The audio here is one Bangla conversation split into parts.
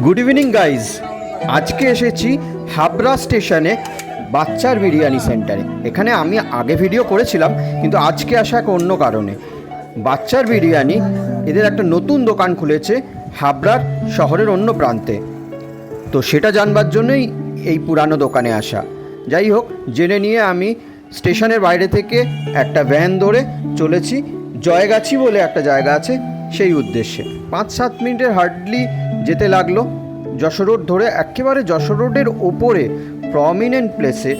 গুড ইভিনিং গাইজ আজকে এসেছি হাবড়া স্টেশনে বাচ্চার বিরিয়ানি সেন্টারে এখানে আমি আগে ভিডিও করেছিলাম, কিন্তু আজকে আসা এক অন্য কারণে। বাচ্চার বিরিয়ানি, এদের একটা নতুন দোকান খুলেছে হাবড়ার শহরের অন্য প্রান্তে। তো সেটা জানবার জন্যই এই পুরানো দোকানে আসা। যাই হোক, জেনে নিয়ে আমি স্টেশনের বাইরে থেকে একটা ভ্যান ধরে চলেছি। জয়গাছি বলে একটা জায়গা আছে সেই উদ্দেশ্যে। পাঁচ সাত মিনিটের হার্ডলি যেতে লাগল। যশোর রোড ধরে একেবারে যশোর রোডের ওপরে প্রমিনেন্ট প্লেসে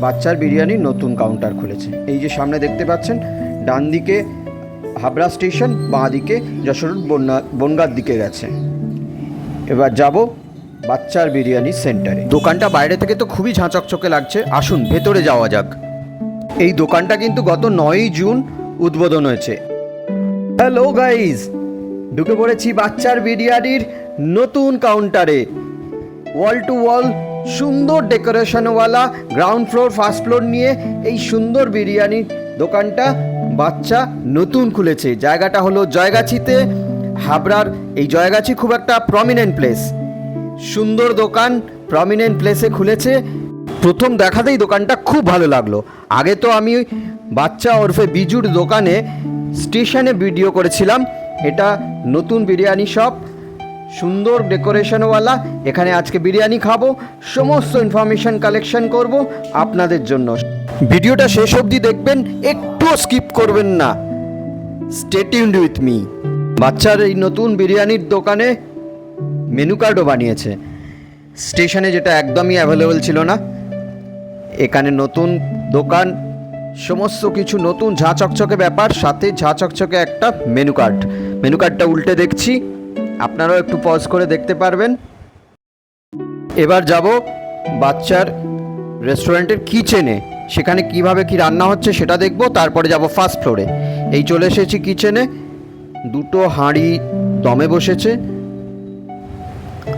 বাচ্চার বিরিয়ানির নতুন কাউন্টার খুলেছে। এই যে সামনে দেখতে পাচ্ছেন, ডান দিকে হাবড়া স্টেশন, বাঁ দিকে যশোর বন্যা বনগার দিকে গেছে। এবার যাব বাচ্চার বিরিয়ানি সেন্টারে। দোকানটা বাইরে থেকে তো খুবই ঝাঁচকচকে লাগছে। আসুন, ভেতরে যাওয়া যাক। এই দোকানটা কিন্তু গত নয়ই জুন উদ্বোধন হয়েছে। হ্যালো গাইজ ঢুকে পড়েছি বাচ্চার বিরিয়ানির নতুন কাউন্টারে ওয়াল টু ওয়াল সুন্দর ডেকোরেশনওয়ালা গ্রাউন্ড ফ্লোর ফার্স্ট ফ্লোর নিয়ে এই সুন্দর বিরিয়ানির দোকানটা বাচ্চা নতুন খুলেছে। জায়গাটা হলো জয়গাছিতে। হাবড়ার এই জয়গাছি খুব একটা প্রমিনেন্ট প্লেস সুন্দর দোকান প্রমিনেন্ট প্লেসে খুলেছে। প্রথম দেখাতেই দোকানটা খুব ভালো লাগল। আগে তো আমি বাচ্চা ওরফে বিজুর দোকানে স্টেশনে ভিডিও করেছিলাম। এটা নতুন বিরিয়ানি শপ। সুন্দর ডেকোরেশনওয়ালা। এখানে আজকে বিরিয়ানি খাব। সমস্ত ইনফরমেশন কালেকশন করব আপনাদের জন্য। ভিডিওটা শেষ অবধি দেখবেন। একটুও স্কিপ করবেন না। স্টেটিউন্ড উইথ মি বাচ্চার এই নতুন বিরিয়ানির দোকানে মেনু কার্ডও বানিয়েছে। স্টেশনে যেটা একদমই অ্যাভেলেবল ছিল না। এখানে নতুন দোকান সমস্ত কিছু নতুন ঝাঁ চকচকে ব্যাপার, সাথে ঝাঁ চকচকে একটা মেনু কার্ড মেনু কার্ডটা উল্টে দেখছি। আপনারাও একটু পজ করে দেখতে পারবেন। এবার যাব বাচ্চার রেস্টুরেন্টের কিচেনে। সেখানে কীভাবে কি রান্না হচ্ছে সেটা দেখব, তারপরে যাব ফার্স্ট ফ্লোরে এই চলে এসেছি কিচেনে। দুটো হাঁড়ি দমে বসেছে।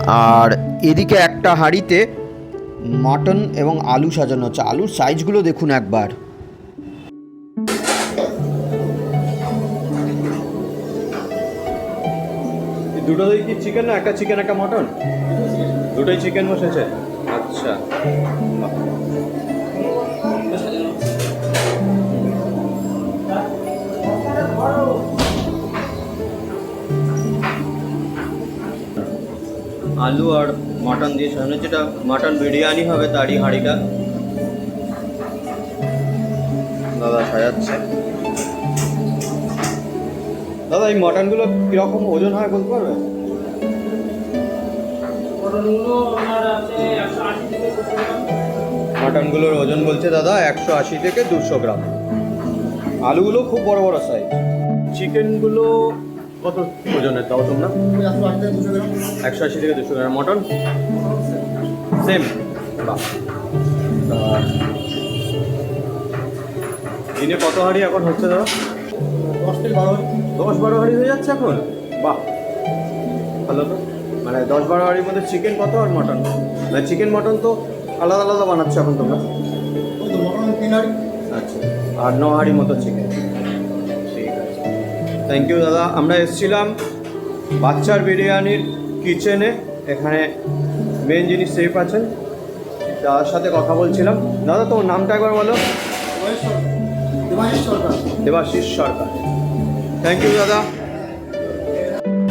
আর এদিকে একটা হাঁড়িতে মটন এবং আলু সাজানো হচ্ছে। আলুর সাইজগুলো দেখুন একবার। দুটোই কি চিকেন না একটা চিকেন একটা মটন দুটোই চিকেন বসেছে? আচ্ছা। আলু আর মটন দিয়ে সামনে যেটা মটন বিরিয়ানি হবে, তারই হাঁড়িটা। দাদা সাজাচ্ছে। দাদা এই মটনগুলো কীরকম ওজন হয় বলতে পারবে? মটনগুলোর ওজন বলছে দাদা একশো আশি থেকে দুশো গ্রাম। আলুগুলো খুব বড় বড় সাইজ চিকেনগুলো কত ওজনের তাও তোমরা? একশো আশি থেকে দুশো গ্রাম। মটন? সেম বাহ। দিনে কত হাঁড়ি এখন হচ্ছে দাদা? দশ থেকে বারো দশ বারো হাঁড়ি হয়ে যাচ্ছে এখন? বাহ। ভালো তো। মানে দশ বারো হাঁড়ির মধ্যে চিকেন কত আর মটন মানে চিকেন মটন তো আলাদা আলাদা বানাচ্ছো এখন তোমরা? আচ্ছা। আর ন হাঁড়ি মতো চিকেন ঠিক আছে। থ্যাংক ইউ দাদা। আমরা এসেছিলাম বাচ্চার বিরিয়ানির কিচেনে এখানে মেন যিনি সেফ আছেন তার সাথে কথা বলছিলাম। দাদা তোমার নামটা একবার বলো। দেবাশিস সরকার। দেবাশিস সরকার। থ্যাংক ইউ দাদা।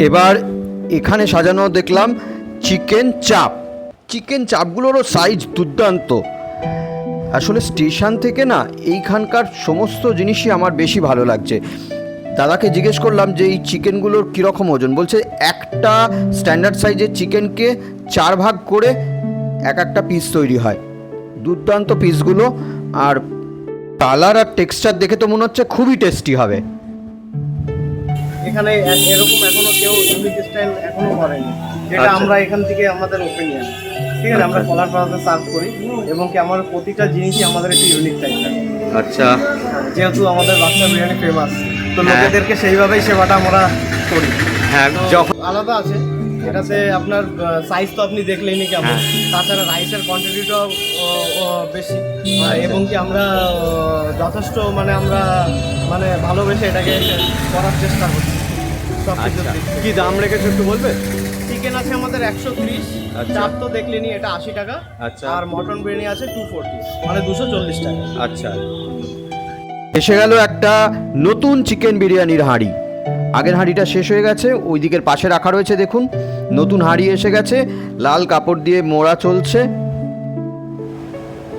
এবার এখানে সাজানো দেখলাম চিকেন চাপ। চিকেন চাপগুলোরও সাইজ দুর্দান্ত। আসলে স্টেশন থেকে না এইখানকার সমস্ত জিনিসই আমার বেশি ভালো লাগছে। দাদাকে জিজ্ঞেস করলাম যে এই চিকেনগুলোর কীরকম ওজন? বলছে একটা স্ট্যান্ডার্ড সাইজের চিকেনকে চার ভাগ করে এক একটা পিস তৈরি হয়। দুর্দান্ত পিসগুলো আর কালার আর টেক্সচার দেখে তো মনে হচ্ছে খুবই টেস্টি হবে। এখানে এরকম এখনও কেউ ইউনিক স্টাইল এখনও করেনি। যেটা আচ্ছা। আমরা এখান থেকে আমাদের ওপিনিয়ন ঠিক আছে আমরা কলার পাড়াতে সার্ভ করি এবং কি আমার প্রতিটা জিনিসই আমাদের একটু ইউনিক টাইপ থাকে আচ্ছা। যেহেতু আমাদের বাচ্চা বিরিয়ানি ফেমাস তো হ্যাঁ। লোকেদেরকে সেইভাবেই সেবাটা আমরা করি। হ্যাঁ যখন আলাদা আছে। এটাতে আপনার সাইজ তো আপনি দেখলেনই কেমন হ্যাঁ। তাছাড়া রাইসের কোয়ান্টিটিটাও বেশি। এবং কি আমরা যথেষ্ট মানে আমরা মানে ভালোবেসে এটাকে করার চেষ্টা করছি। সব আচ্ছা। কি দাম রেখেছো একটু বলবে? চিকেন আছে আমাদের একশো ত্রিশ। আচ্ছা। চাপ তো দেখলেনি এটা আশি টাকা। আচ্ছা। আর মটন বিরিয়ানি আছে টু ফোরটি মানে দুশো চল্লিশ টাকা। আচ্ছা। এসে গেল একটা নতুন চিকেন বিরিয়ানির হাঁড়ি। আগের হাঁড়িটা শেষ হয়ে গেছে ওই দিকের পাশে রাখা রয়েছে দেখুন। নতুন হাঁড়ি এসে গেছে লাল কাপড় দিয়ে মোড়া চলছে।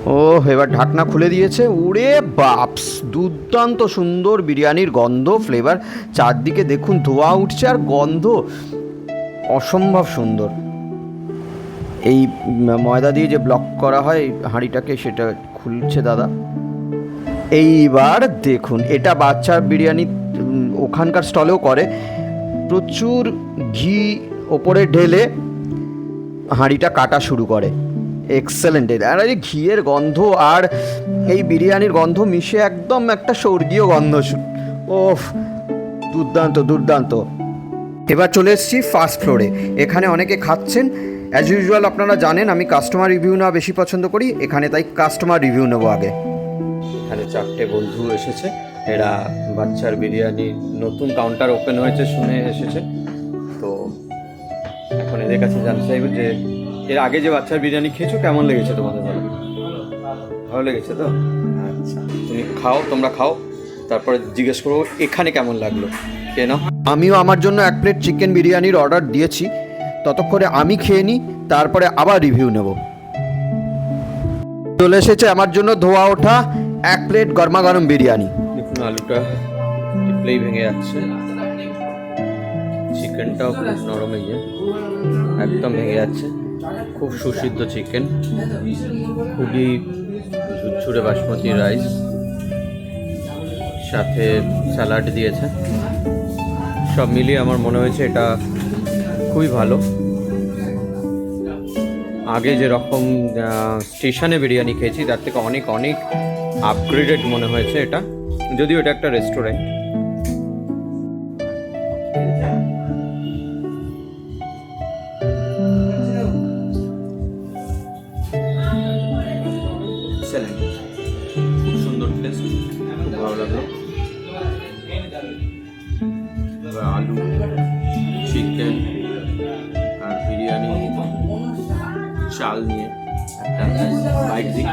ও এবার ঢাকনা খুলে দিয়েছে উড়ে বাপস! দুর্দান্ত সুন্দর বিরিয়ানির গন্ধ ফ্লেভার চারদিকে দেখুন ধোয়া উঠছে আর গন্ধ অসম্ভব সুন্দর। এই ময়দা দিয়ে যে ব্লক করা হয় হাঁড়িটাকে সেটা খুলছে দাদা। এইবার দেখুন এটা বাচ্চার বিরিয়ানি উম, ওখানকার স্টলেও করে। প্রচুর ঘি ওপরে ঢেলে হাঁড়িটা কাটা শুরু করে। এক্সেলেন্ট আর এই ঘিয়ের গন্ধ আর এই বিরিয়ানির গন্ধ মিশে একদম একটা স্বর্গীয় গন্ধ ওফ, দুর্দান্ত দুর্দান্ত। এবার চলে এসেছি ফার্স্ট ফ্লোরে এখানে অনেকে খাচ্ছেন। অ্যাজ ইউজুয়াল আপনারা জানেন, আমি কাস্টমার রিভিউ নেওয়া বেশি পছন্দ করি। এখানে তাই কাস্টমার রিভিউ নেব আগে। এখানে চারটে বন্ধু এসেছে। এরা বাচ্চার বিরিয়ানি নতুন কাউন্টার ওপেন হয়েছে, শুনে এসেছে। তো এখন এদের কাছে জানতে চাইব যে, এর আগে যে বাচ্চার বিরিয়ানি খেয়েছো, কেমন লেগেছে তোমাদের বলো? ভালো লেগেছে তো? আচ্ছা তুমি খাও, তোমরা খাও। তারপরে জিজ্ঞেস করব, এখানে কেমন লাগল? নাও। আমিও আমার জন্য এক প্লেট চিকেন বিরিয়ানির অর্ডার দিয়েছি। ততক্ষণে আমি খেয়ে নিই, তারপরে আবার রিভিউ নেব। চলে এসেছে আমার জন্য ধোয়া ওঠা, এক প্লেট গরমা গরম বিরিয়ানি। আলুটা টিপলেই ভেঙে যাচ্ছে। চিকেনটাও খুব নরম একদম ভেঙে যাচ্ছে। খুব সুসিদ্ধ চিকেন। খুবই ঝুরঝুরে বাসমতি রাইস। সাথে স্যালাড দিয়েছে। সব মিলিয়ে আমার মনে হয়েছে এটা খুবই ভালো। আগে যেরকম স্টেশনে বিরিয়ানি খেয়েছি, তার থেকে অনেক অনেক আপগ্রেডেড মনে হয়েছে এটা। যদিও এটা একটা রেস্টুরেন্ট খুব সুন্দর টেস্ট ভালো চিকেন আর বিরিয়ানি, চাল নিয়ে একটা বাইট দিই।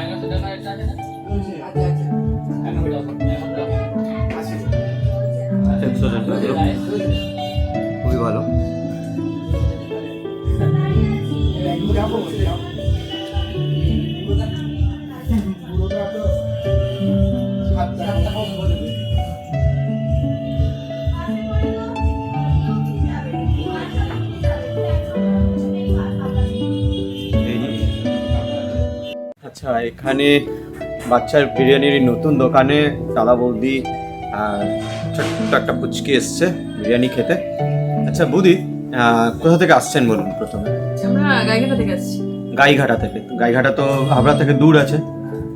খুবই ভালো। আচ্ছা এখানে বাচ্চার বিরিয়ানির নতুন দোকানে দাদা বৌদি আর ছোট্ট একটা পুচকি এসছে বিরিয়ানি খেতে। আচ্ছা বুদি কোথা থেকে আসছেন বলুন প্রথমে? আমরা গাইঘাটা থেকে আসছি। গাইঘাটা থেকে। গাইঘাটা তো হাবড়া থেকে দূর আছে।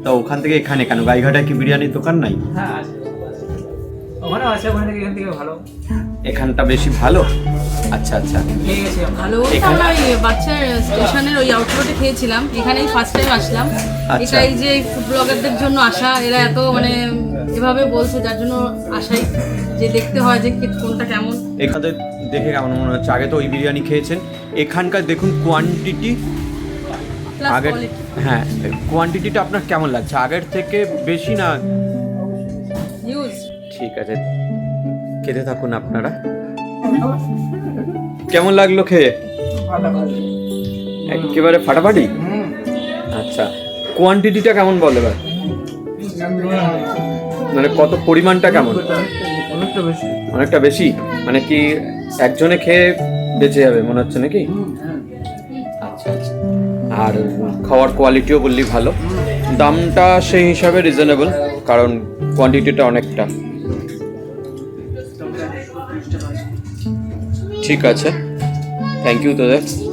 তো ওখান থেকে এখানে কেন? গাইঘাটায় কি বিরিয়ানির দোকান নাই? হ্যাঁ আছে। ওখানে আছে ওখানে থেকে এখান থেকে ভালো। এখানটা বেশি ভালো? আচ্ছা আচ্ছা। ভালো আমরা ওই বাচ্চার স্টেশনের ওই আউটলেটে খেয়েছিলাম। এখানেই ফার্স্ট টাইম আসলাম। আচ্ছা। এটাই যে ফুড ব্লগারদের জন্য আসা এরা এত মানে এভাবে বলছে যার জন্য আশাই যে দেখতে হয় যে কোনটা কেমন। এখানে দেখে কেমন মনে হচ্ছে? আগে তো ওই বিরিয়ানি খেয়েছেন। এখানকার দেখুন কোয়ান্টিটি আগের হ্যাঁ কোয়ান্টিটিটা আপনার কেমন লাগছে? আগের থেকে বেশি না? ইউজ ঠিক আছে। খেতে থাকুন আপনারা। কেমন লাগল খেয়ে? একেবারে ফাটাফাটি? আচ্ছা। কোয়ান্টিটিটা কেমন বলে এবার? মানে কত পরিমাণটা কেমন? অনেকটা বেশি। অনেকটা বেশি? মানে কি একজনে খেয়ে বেঁচে যাবে মনে হচ্ছে নাকি? আচ্ছা আচ্ছা। আর খাওয়ার কোয়ালিটিও বললি ভালো। দামটা সেই হিসাবে রিজনেবল কারণ কোয়ান্টিটিটা অনেকটা। ঠিক আছে। থ্যাংক ইউ তোদের।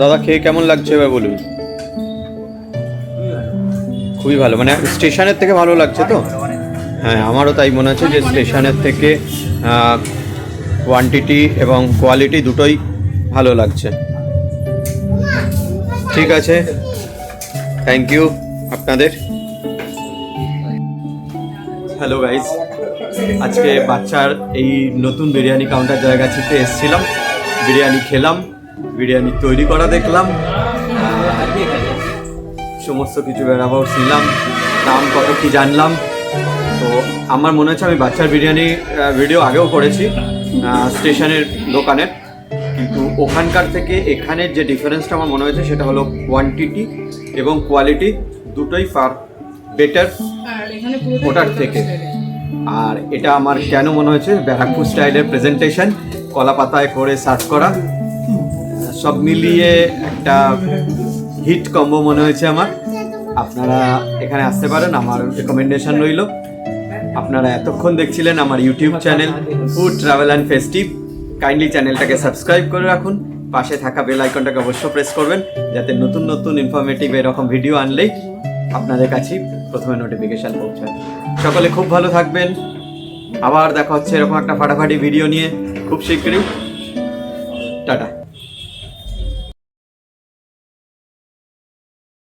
দাদা, খেয়ে কেমন লাগছে এবার বলুন? খুবই ভালো মানে স্টেশনের থেকে ভালো লাগছে তো? হ্যাঁ আমারও তাই মনে হচ্ছে যে স্টেশনের থেকে কোয়ান্টিটি এবং কোয়ালিটি দুটোই ভালো লাগছে। ঠিক আছে থ্যাংক ইউ আপনাদের। হ্যালো গাইজ আজকে বাচ্চার এই নতুন বিরিয়ানি কাউন্টার জায়গা থেকে এসেছিলাম। বিরিয়ানি খেলাম বিরিয়ানি তৈরি করা দেখলাম। সমস্ত কিছু বেড়াবার নিলাম দাম কত কি জানলাম। তো আমার মনে হচ্ছে আমি বাচ্চার বিরিয়ানি ভিডিও আগেও করেছি স্টেশনের দোকানের। কিন্তু ওখানকার থেকে এখানের যে ডিফারেন্সটা আমার মনে হয়েছে সেটা হলো কোয়ান্টিটি এবং কোয়ালিটি দুটোই ফার বেটার ওটার থেকে। আর এটা আমার কেন মনে হয়েছে? ব্যারাকপুর স্টাইলের প্রেজেন্টেশন কলা পাতায় করে সার্ভ করা। সব মিলিয়ে একটা হিট কম্বো মনে হয়েছে আমার। আপনারা এখানে আসতে পারেন, আমার রেকমেন্ডেশন রইল। আপনারা এতক্ষণ দেখছিলেন আমার YouTube channel food travel and festive kindly চ্যানেলটাকে সাবস্ক্রাইব করে রাখুন, পাশে থাকা বেল আইকনটাকে অবশ্য প্রেস করবেন, যাতে নতুন নতুন ইনফরমেটিভ এরকম ভিডিও আনলেই আপনাদের কাছে প্রথমে নোটিফিকেশান পৌঁছায়। সকলে খুব ভালো থাকবেন। আবার দেখা হচ্ছে এরকম একটা ফাটাফাটি ভিডিও নিয়ে। খুব শীঘ্রই টাটা।